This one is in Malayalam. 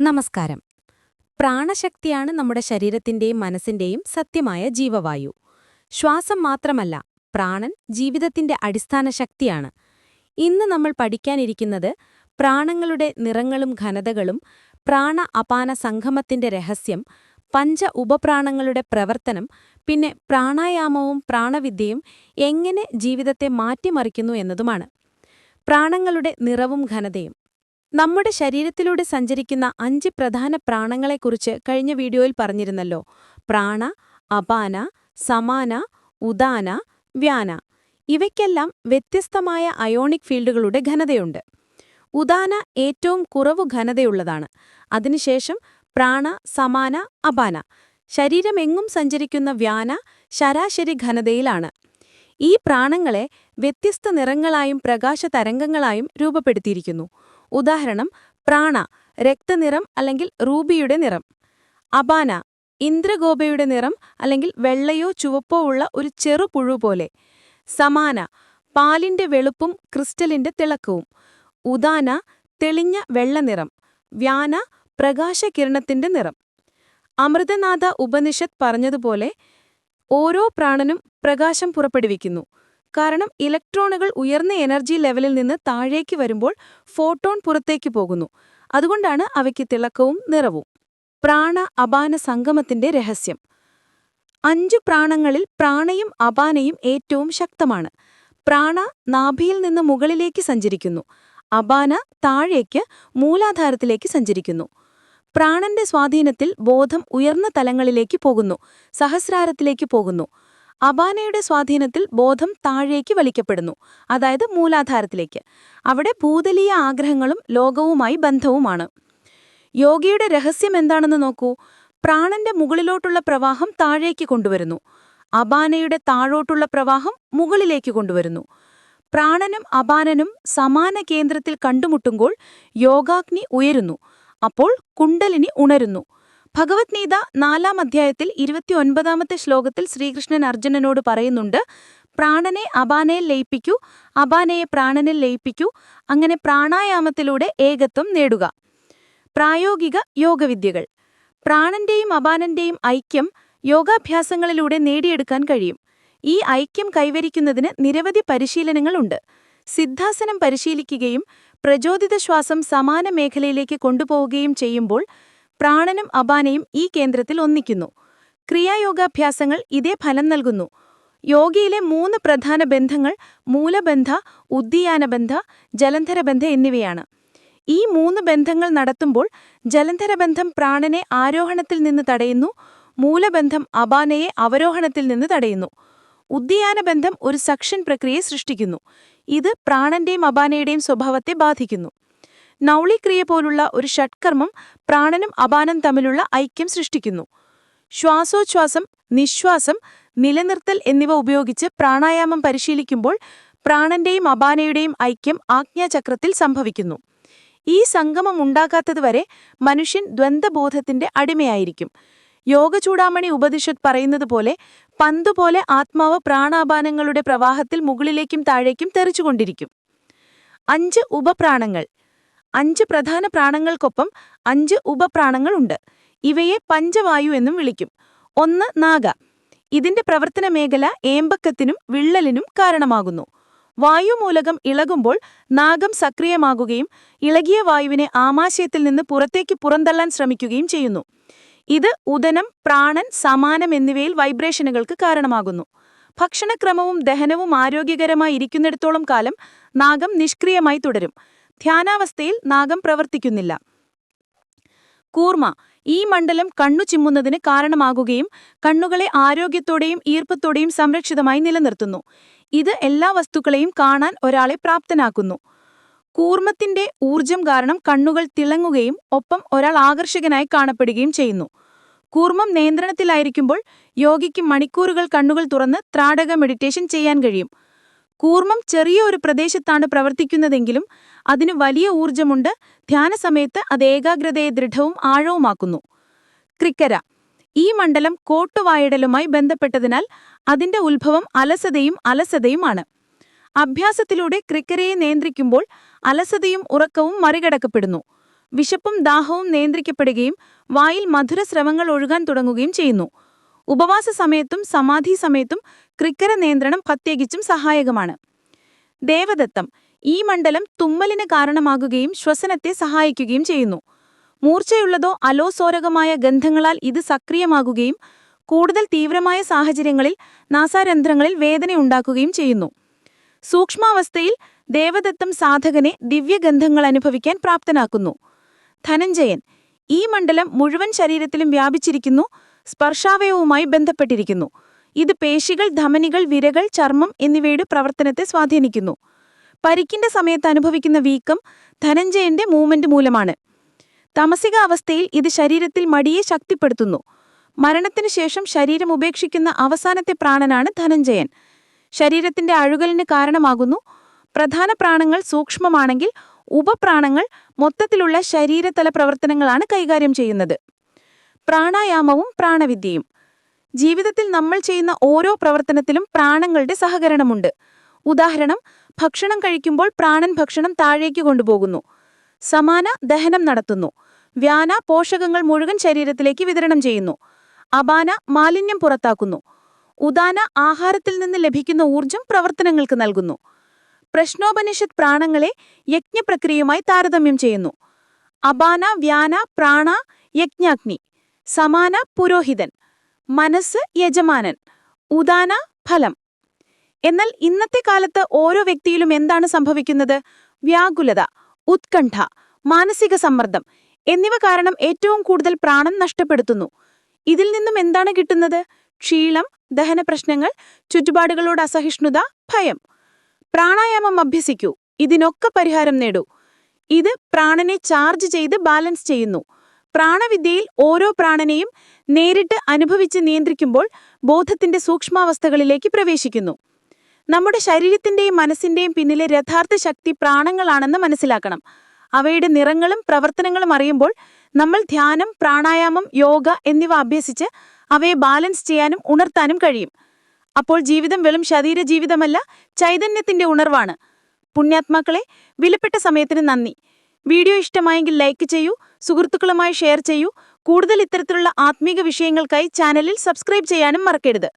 നമസ്കാരം. പ്രാണശക്തിയാണ് നമ്മുടെ ശരീരത്തിന്റെയും മനസ്സിന്റെയും സത്യമായ ജീവവായു. ശ്വാസം മാത്രമല്ല പ്രാണൻ ജീവിതത്തിന്റെ അടിസ്ഥാന ശക്തിയാണ്. ഇന്ന് നമ്മൾ പഠിക്കാനിരിക്കുന്നത് പ്രാണങ്ങളുടെ നിറങ്ങളും ഘനതകളും പ്രാണ അപാന സംഗമത്തിന്റെ രഹസ്യം പഞ്ച ഉപപ്രാണങ്ങളുടെ പ്രവർത്തനം പിന്നെ പ്രാണായാമവും പ്രാണവിദ്യയും എങ്ങനെ ജീവിതത്തെ മാറ്റിമറിക്കുന്നു എന്നതുമാണ്. പ്രാണങ്ങളുടെ നിറവും ഘനതയും നമ്മുടെ ശരീരത്തിലൂടെ സഞ്ചരിക്കുന്ന അഞ്ച് പ്രധാന പ്രാണങ്ങളെക്കുറിച്ച് കഴിഞ്ഞ വീഡിയോയിൽ പറഞ്ഞിരുന്നല്ലോ. പ്രാണ അപാന സമാന ഉദാന വ്യാന. ഇവയ്ക്കെല്ലാം വ്യത്യസ്തമായ അയോണിക് ഫീൽഡുകളുടെ ഘനതയുണ്ട്. ഉദാന ഏറ്റവും കുറവ് ഘനതയുള്ളതാണ്. അതിനുശേഷം പ്രാണ സമാന അപാന. ശരീരമെങ്ങും സഞ്ചരിക്കുന്ന വ്യാന ശരാശരി ഘനതയിലാണ്. ഈ പ്രാണങ്ങളെ വ്യത്യസ്ത നിറങ്ങളായും പ്രകാശ തരംഗങ്ങളായും രൂപപ്പെടുത്തിയിരിക്കുന്നു. ഉദാഹരണം പ്രാണ രക്തനിറം അല്ലെങ്കിൽ റൂബിയുടെ നിറം. അപാന ഇന്ദ്രഗോപയുടെ നിറം അല്ലെങ്കിൽ വെള്ളയോ ചുവപ്പോ ഉള്ള ഒരു ചെറുപുഴു പോലെ. സമാന പാലിന്റെ വെളുപ്പും ക്രിസ്റ്റലിന്റെ തിളക്കവും. ഉദാന തെളിഞ്ഞ വെള്ളനിറം. വ്യാന പ്രകാശകിരണത്തിന്റെ നിറം. അമൃതനാഥ ഉപനിഷത്ത് പറഞ്ഞതുപോലെ ഓരോ പ്രാണനും പ്രകാശം പുറപ്പെടുവിക്കുന്നു. കാരണം ഇലക്ട്രോണുകൾ ഉയർന്ന എനർജി ലെവലിൽ നിന്ന് താഴേക്ക് വരുമ്പോൾ ഫോട്ടോൺ പുറത്തേക്ക് പോകുന്നു. അതുകൊണ്ടാണ് അവയ്ക്ക് തിളക്കവും നിറവും. പ്രാണ അപാന സംഗമത്തിന്റെ രഹസ്യം. അഞ്ചു പ്രാണങ്ങളിൽ പ്രാണയും അപാനയും ഏറ്റവും ശക്തമാണ്. പ്രാണ നാഭിയിൽ നിന്ന് മുകളിലേക്ക് സഞ്ചരിക്കുന്നു. അപാന താഴേക്ക് മൂലാധാരത്തിലേക്ക് സഞ്ചരിക്കുന്നു. പ്രാണന്റെ സ്വാധീനത്തിൽ ബോധം ഉയർന്ന തലങ്ങളിലേക്ക് പോകുന്നു. സഹസ്രാരത്തിലേക്ക് പോകുന്നു. അബാനയുടെ സ്വാധീനത്തിൽ ബോധം താഴേക്ക് വലിക്കപ്പെടുന്നു അതായത് മൂലാധാരത്തിലേക്ക്. അവിടെ ഭൂതലീയ ആഗ്രഹങ്ങളും ലോകവുമായി ബന്ധവുമാണ്. യോഗിയുടെ രഹസ്യം എന്താണെന്ന് നോക്കൂ. പ്രാണന്റെ മുകളിലോട്ടുള്ള പ്രവാഹം താഴേക്ക് കൊണ്ടുവരുന്നു. അബാനയുടെ താഴോട്ടുള്ള പ്രവാഹം മുകളിലേക്ക് കൊണ്ടുവരുന്നു. പ്രാണനും അപാനനും സമാന കേന്ദ്രത്തിൽ കണ്ടുമുട്ടുമ്പോൾ യോഗാഗ്നി ഉയരുന്നു. അപ്പോൾ കുണ്ടലിനി ഉണരുന്നു. ഭഗവത്ഗീത നാലാം അധ്യായത്തിൽ ഇരുപത്തിയൊൻപതാമത്തെ ശ്ലോകത്തിൽ ശ്രീകൃഷ്ണൻ അർജുനനോട് പറയുന്നുണ്ട് പ്രാണനെ അപാനയിൽ ലയിപ്പിക്കൂ അപാനയെ പ്രാണനിൽ ലയിപ്പിക്കൂ അങ്ങനെ പ്രാണായാമത്തിലൂടെ ഏകത്വം നേടുക. പ്രായോഗിക യോഗവിദ്യകൾ. പ്രാണന്റെയും അപാനന്റെയും ഐക്യം യോഗാഭ്യാസങ്ങളിലൂടെ നേടിയെടുക്കാൻ കഴിയും. ഈ ഐക്യം കൈവരിക്കുന്നതിന് നിരവധി പരിശീലനങ്ങളുണ്ട്. സിദ്ധാസനം പരിശീലിക്കുകയും പ്രചോദിത ശ്വാസം സമാന മേഖലയിലേക്ക് കൊണ്ടുപോവുകയും ചെയ്യുമ്പോൾ പ്രാണനും അപാനയും ഈ കേന്ദ്രത്തിൽ ഒന്നിക്കുന്നു. ക്രിയായോഗാഭ്യാസങ്ങൾ ഇതേ ഫലം നൽകുന്നു. യോഗയിലെ മൂന്ന് പ്രധാന ബന്ധങ്ങൾ മൂലബന്ധ ഉദ്ദീയാനബന്ധ ജലന്ധരബന്ധ എന്നിവയാണ്. ഈ മൂന്ന് ബന്ധങ്ങൾ നടത്തുമ്പോൾ ജലന്ധരബന്ധം പ്രാണനെ ആരോഹണത്തിൽ നിന്ന് തടയുന്നു മൂലബന്ധം അപാനയെ അവരോഹണത്തിൽ നിന്ന് തടയുന്നു. ഉദ്ദീയാനബന്ധം ഒരു സക്ഷൻ പ്രക്രിയയെ സൃഷ്ടിക്കുന്നു. ഇത് പ്രാണന്റെയും അപാനയുടെയും സ്വഭാവത്തെ ബാധിക്കുന്നു. നൗളിക്രിയ പോലുള്ള ഒരു ഷഡ്കർമ്മം പ്രാണനും അപാനം തമ്മിലുള്ള ഐക്യം സൃഷ്ടിക്കുന്നു. ശ്വാസോച്ഛ്വാസം നിശ്വാസം നിലനിർത്തൽ എന്നിവ ഉപയോഗിച്ച് പ്രാണായാമം പരിശീലിക്കുമ്പോൾ പ്രാണന്റെയും അപാനയുടെയും ഐക്യം ആജ്ഞാചക്രത്തിൽ സംഭവിക്കുന്നു. ഈ സംഗമം ഉണ്ടാകാത്തതുവരെ മനുഷ്യൻ ദ്വന്ദ്ബോധത്തിന്റെ അടിമയായിരിക്കും. യോഗ യോഗചൂടാമണി ഉപനിഷത്ത് പറയുന്നതുപോലെ പന്തുപോലെ ആത്മാവ് പ്രാണാപാനങ്ങളുടെ പ്രവാഹത്തിൽ മുകളിലേക്കും താഴേക്കും തെറിച്ചുകൊണ്ടിരിക്കും. അഞ്ച് ഉപപ്രാണങ്ങൾ. അഞ്ച് പ്രധാന പ്രാണങ്ങൾക്കൊപ്പം അഞ്ച് ഉപപ്രാണങ്ങളുണ്ട്. ഇവയെ പഞ്ചവായു എന്നും വിളിക്കും. ഒന്ന് നാഗ. ഇതിന്റെ പ്രവർത്തന മേഖല ഏമ്പക്കത്തിനും വിള്ളലിനും കാരണമാകുന്നു. വായുമൂലകം ഇളകുമ്പോൾ നാഗം സക്രിയമാകുകയും ഇളകിയ വായുവിനെ ആമാശയത്തിൽ നിന്ന് പുറത്തേക്ക് പുറന്തള്ളാൻ ശ്രമിക്കുകയും ചെയ്യുന്നു. ഇത് ഉദനം പ്രാണൻ സമാനം എന്നിവയിൽ വൈബ്രേഷനുകൾക്ക് കാരണമാകുന്നു. ഭക്ഷണക്രമവും ദഹനവും ആരോഗ്യകരമായി ഇരിക്കുന്നിടത്തോളം കാലം നാഗം നിഷ്ക്രിയമായി തുടരും. ധ്യാനാവസ്ഥയിൽ നാഗം പ്രവർത്തിക്കുന്നില്ല. കൂർമ ഈ മണ്ഡലം കണ്ണു ചിമ്മുന്നതിന് കാരണമാകുകയും കണ്ണുകളെ ആരോഗ്യത്തോടെയും ഈർപ്പത്തോടെയും സംരക്ഷിതമായി നിലനിർത്തുന്നു. ഇത് എല്ലാ വസ്തുക്കളെയും കാണാൻ ഒരാളെ പ്രാപ്തനാക്കുന്നു. കൂർമ്മത്തിന്റെ ഊർജം കാരണം കണ്ണുകൾ തിളങ്ങുകയും ഒപ്പം ഒരാൾ ആകർഷകനായി കാണപ്പെടുകയും ചെയ്യുന്നു. കൂർമ്മം നിയന്ത്രണത്തിലായിരിക്കുമ്പോൾ യോഗിക്ക് മണിക്കൂറുകൾ കണ്ണുകൾ തുറന്ന് ത്രാടക മെഡിറ്റേഷൻ ചെയ്യാൻ കഴിയും. കൂർമ്മം ചെറിയ ഒരു പ്രദേശത്താണ് പ്രവർത്തിക്കുന്നതെങ്കിലും അതിന് വലിയ ഊർജമുണ്ട് ധ്യാനസമയത്ത് അത് ഏകാഗ്രതയെ ദൃഢവും ആഴവുമാക്കുന്നു. ക്രിക്കര. ഈ മണ്ഡലം കോട്ടുവായിടലുമായി ബന്ധപ്പെട്ടതിനാൽ അതിന്റെ ഉത്ഭവം അലസതയും അലസതയുമാണ്. അഭ്യാസത്തിലൂടെ ക്രിക്കരയെ നിയന്ത്രിക്കുമ്പോൾ അലസതയും ഉറക്കവും മറികടക്കപ്പെടുന്നു. വിശപ്പും ദാഹവും നിയന്ത്രിക്കപ്പെടുകയും വായിൽ മധുരസ്രവങ്ങൾ ഒഴുകാൻ തുടങ്ങുകയും ചെയ്യുന്നു. ഉപവാസ സമയത്തും സമാധി സമയത്തും ക്രിക്കര നിയന്ത്രണം പ്രത്യേകിച്ചും സഹായകമാണ്. ദേവദത്തം ഈ മണ്ഡലം തുമ്മലിന് കാരണമാകുകയും ശ്വസനത്തെ സഹായിക്കുകയും ചെയ്യുന്നു. മൂർച്ചയുള്ളതോ അലോസോരകമായ ഗന്ധങ്ങളാൽ ഇത് സക്രിയമാകുകയും കൂടുതൽ തീവ്രമായ സാഹചര്യങ്ങളിൽ നാസാരന്ധ്രങ്ങളിൽ വേദനയുണ്ടാക്കുകയും ചെയ്യുന്നു. സൂക്ഷ്മാവസ്ഥയിൽ ദേവദത്തം സാധകനെ ദിവ്യഗന്ധങ്ങൾ അനുഭവിക്കാൻ പ്രാപ്തനാക്കുന്നു. ധനഞ്ജയൻ ഈ മണ്ഡലം മുഴുവൻ ശരീരത്തിലും വ്യാപിച്ചിരിക്കുന്നു സ്പർശാവയവുമായി ബന്ധപ്പെട്ടിരിക്കുന്നു. ഇത് പേശികൾ ധമനികൾ വിരകൾ ചർമ്മം എന്നിവയുടെ പ്രവർത്തനത്തെ സ്വാധീനിക്കുന്നു. പരിക്കിന്റെ സമയത്ത് അനുഭവിക്കുന്ന വീക്കം ധനഞ്ജയന്റെ മൂവ്മെന്റ് മൂലമാണ്. തമസിക അവസ്ഥയിൽ ഇത് ശരീരത്തിൽ മടിയെ ശക്തിപ്പെടുത്തുന്നു. മരണത്തിനു ശേഷം ശരീരം ഉപേക്ഷിക്കുന്ന അവസാനത്തെ പ്രാണനാണ് ധനഞ്ജയൻ. ശരീരത്തിന്റെ അഴുകലിന് കാരണമാകുന്നു. പ്രധാന പ്രാണങ്ങൾ സൂക്ഷ്മമാണെങ്കിൽ ഉപപ്രാണങ്ങൾ മൊത്തത്തിലുള്ള ശരീരതല പ്രവർത്തനങ്ങളാണ് കൈകാര്യം ചെയ്യുന്നത്. പ്രാണായാമവും പ്രാണവിദ്യയും. ജീവിതത്തിൽ നമ്മൾ ചെയ്യുന്ന ഓരോ പ്രവർത്തനത്തിലും പ്രാണങ്ങളുടെ സഹകരണമുണ്ട്. ഉദാഹരണം ഭക്ഷണം കഴിക്കുമ്പോൾ പ്രാണൻ ഭക്ഷണം താഴേക്ക് കൊണ്ടുപോകുന്നു. സമാന ദഹനം നടത്തുന്നു. വ്യാന പോഷകങ്ങൾ മുഴുവൻ ശരീരത്തിലേക്ക് വിതരണം ചെയ്യുന്നു. അപാന മാലിന്യം പുറത്താക്കുന്നു. ഉദാന ആഹാരത്തിൽ നിന്ന് ലഭിക്കുന്ന ഊർജം പ്രവർത്തനങ്ങൾക്ക് നൽകുന്നു. പ്രശ്നോപനിഷത്ത് പ്രാണങ്ങളെ യജ്ഞപ്രക്രിയയുമായി താരതമ്യം ചെയ്യുന്നു. അപാന വ്യാന പ്രാണ യജ്ഞാഗ്നി. സമാന പുരോഹിതൻ. മനസ്സ് യജമാനൻ ഉദാന ഫലം. എന്നാൽ ഇന്നത്തെ കാലത്ത് ഓരോ വ്യക്തിയിലും എന്താണ് സംഭവിക്കുന്നത്? വ്യാകുലത ഉത്കണ്ഠ മാനസിക സമ്മർദ്ദം എന്നിവ കാരണം ഏറ്റവും കൂടുതൽ പ്രാണൻ നഷ്ടപ്പെടുത്തുന്നു. ഇതിൽ നിന്നും എന്താണ് കിട്ടുന്നത്? ക്ഷീണം ദഹന പ്രശ്നങ്ങൾ ചുറ്റുപാടുകളോട് അസഹിഷ്ണുത ഭയം. പ്രാണായാമം അഭ്യസിക്കൂ ഇതിനൊക്കെ പരിഹാരം നേടൂ. ഇത് പ്രാണനെ ചാർജ് ചെയ്ത് ബാലൻസ് ചെയ്യുന്നു. പ്രാണവിദ്യയിൽ ഓരോ പ്രാണനെയും നേരിട്ട് അനുഭവിച്ച് നിയന്ത്രിക്കുമ്പോൾ ബോധത്തിന്റെ സൂക്ഷ്മാവസ്ഥകളിലേക്ക് പ്രവേശിക്കുന്നു. നമ്മുടെ ശരീരത്തിന്റെയും മനസ്സിന്റെയും പിന്നിലെ യഥാർത്ഥ ശക്തി പ്രാണങ്ങളാണെന്ന് മനസ്സിലാക്കണം. അവയുടെ നിറങ്ങളും പ്രവർത്തനങ്ങളും അറിയുമ്പോൾ നമ്മൾ ധ്യാനം പ്രാണായാമം യോഗ എന്നിവ അഭ്യസിച്ച് അവയെ ബാലൻസ് ചെയ്യാനും ഉണർത്താനും കഴിയും. അപ്പോൾ ജീവിതം വെറും ശരീര ജീവിതമല്ല ചൈതന്യത്തിന്റെ ഉണർവാണ്. പുണ്യാത്മാക്കളെ വിലപ്പെട്ട സമയത്തിന് നന്ദി. വീഡിയോ ഇഷ്ടമായെങ്കിൽ ലൈക്ക് ചെയ്യൂ സുഹൃത്തുക്കളുമായി ഷെയർ ചെയ്യൂ. കൂടുതൽ ഇത്തരത്തിലുള്ള ആത്മീക വിഷയങ്ങൾക്കായി ചാനലിൽ സബ്സ്ക്രൈബ് ചെയ്യാനും മറക്കരുത്.